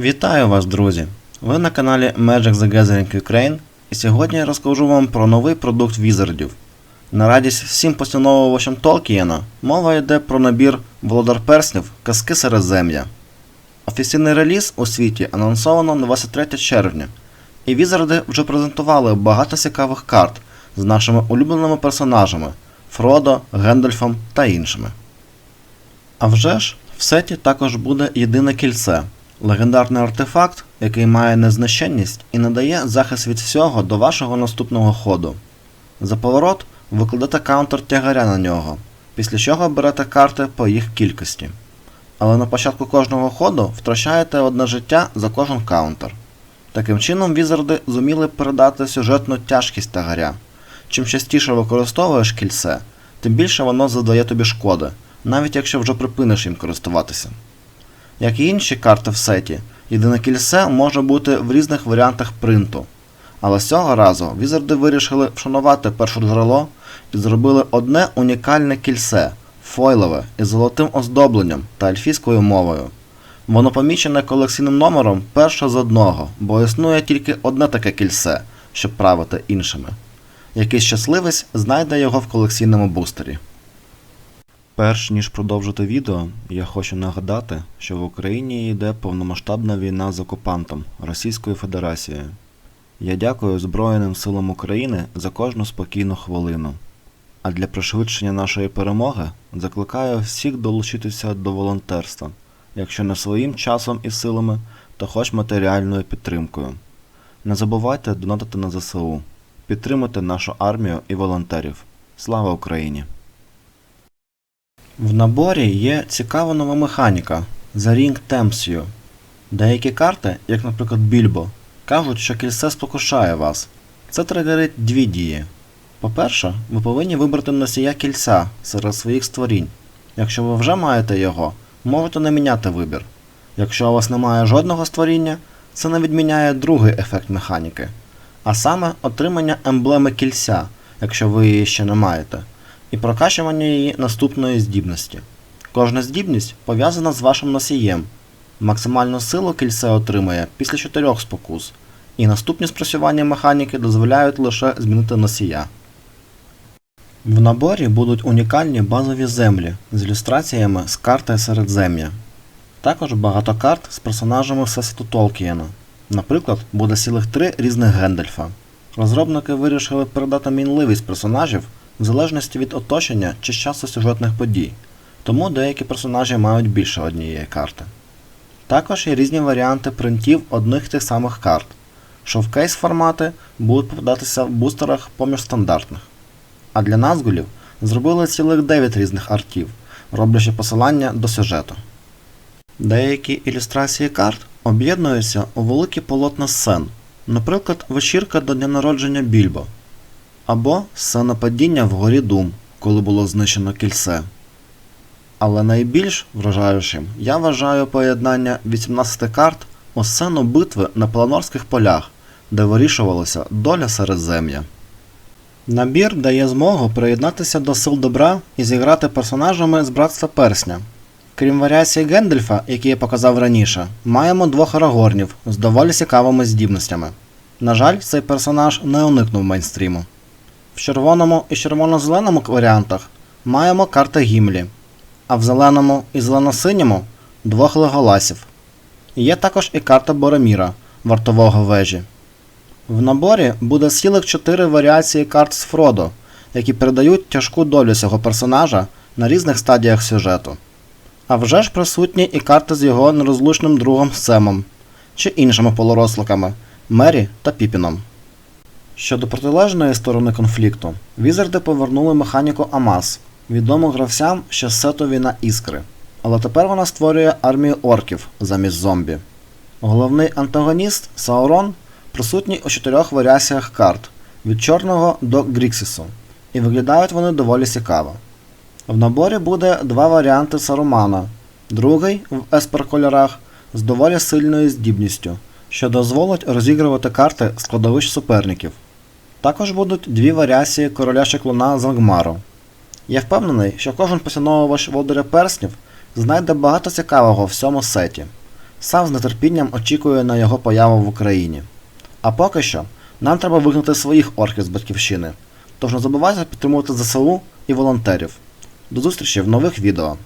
Вітаю вас, друзі! Ви на каналі Magic the Gathering Ukraine, і сьогодні я розкажу вам про новий продукт візардів. На радість всім поціновувачам Толкієна мова йде про набір Володар Перснів Казки Середзем'я. Офіційний реліз у світі анонсовано на 23 червня, і візарди вже презентували багато цікавих карт з нашими улюбленими персонажами Фродо, Гендальфом та іншими. А вже ж, в сеті також буде єдине кільце легендарний артефакт, який має незнищенність і надає захист від всього до вашого наступного ходу. За поворот ви кладете каунтер тягаря на нього, після чого берете карти по їх кількості. Але на початку кожного ходу втрачаєте одне життя за кожен каунтер. Таким чином, візарди зуміли передати сюжетну тяжкість тягаря. Чим частіше використовуєш кільце, тим більше воно задає тобі шкоди, навіть якщо вже припиниш їм користуватися. Як і інші карти в сеті, єдине кільце може бути в різних варіантах принту. Але з цього разу візарди вирішили вшанувати перше джерело і зробили одне унікальне кільце фойлове із золотим оздобленням та ельфійською мовою. Воно помічене колекційним номером перше з одного, бо існує тільки одне таке кільце, щоб правити іншими. Якийсь щасливець знайде його в колекційному бустері. Перш ніж продовжити відео, я хочу нагадати, що в Україні йде повномасштабна війна з окупантом Російською Федерацією. Я дякую Збройним силам України за кожну спокійну хвилину. А для пришвидшення нашої перемоги закликаю всіх долучитися до волонтерства, якщо не своїм часом і силами, то хоч матеріальною підтримкою. Не забувайте донатити на ЗСУ, підтримуйте нашу армію і волонтерів. Слава Україні! В наборі є цікава нова механіка The Ring Tempts You. Деякі карти, як наприклад Більбо, кажуть, що кільце спокушає вас. Це тригерить дві дії. По-перше, ви повинні вибрати носія кільця серед своїх створінь. Якщо ви вже маєте його, можете не міняти вибір. Якщо у вас немає жодного створіння, це не відміняє другий ефект механіки, а саме отримання емблеми кільця, якщо ви її ще не маєте і прокачування її наступної здібності. Кожна здібність пов'язана з вашим носієм. Максимальну силу кільце отримує після 4 спокус, і наступні спрацювання механіки дозволяють лише змінити носія. В наборі будуть унікальні базові землі з ілюстраціями з карти Середзем'я. Також багато карт з персонажами Всесвіту Толкієна. Наприклад, буде цілих три різних Гендальфа. Розробники вирішили передати мінливість персонажів в залежності від оточення чи часу сюжетних подій, тому деякі персонажі мають більше однієї карти. Також є різні варіанти принтів одних тих самих карт. Шовкейс формати будуть попадатися в бустерах поміж стандартних. А для назгулів зробили цілих 9 різних артів, роблячи посилання до сюжету. Деякі ілюстрації карт об'єднуються у великі полотна сцен, наприклад, вечірка до дня народження Більбо або сцена падіння в горі Дум, коли було знищено кільце. Але найбільш вражаючим я вважаю поєднання 18 карт у сцену битви на Планорських полях, де вирішувалася доля Середзем'я. Набір дає змогу приєднатися до сил добра і зіграти персонажами з братства персня. Крім варіації Гендельфа, які я показав раніше, маємо двох арагорнів з доволі цікавими здібностями. На жаль, цей персонаж не уникнув мейнстріму. В червоному і червоно-зеленому варіантах маємо карти Гімлі, а в зеленому і зелено-синьому двох леголасів. Є також і карта Бороміра вартового вежі. В наборі буде цілих 4 варіації карт з Фродо, які передають тяжку долю цього персонажа на різних стадіях сюжету. А вже ж присутні і карти з його нерозлучним другом Семом чи іншими полуросликами Мері та Піпіном. Щодо протилежної сторони конфлікту, візарди повернули механіку Амаз, відому гравцям ще з сету Війна Іскри, але тепер вона створює армію орків замість зомбі. Головний антагоніст Саурон присутній у чотирьох варіаціях карт від чорного до Гріксісу, і виглядають вони доволі цікаво. В наборі буде два варіанти Сарумана, другий в еспер кольорах з доволі сильною здібністю, що дозволить розігрувати карти складовищ суперників. Також будуть дві варіації короля Шеклуна з Ангмару. Я впевнений, що кожен поціновувач володаря перснів знайде багато цікавого в цьому сеті. Сам з нетерпінням очікує на його появу в Україні. А поки що, нам треба вигнати своїх орків з батьківщини. Тож не забувайте підтримувати ЗСУ і волонтерів. До зустрічі в нових відео.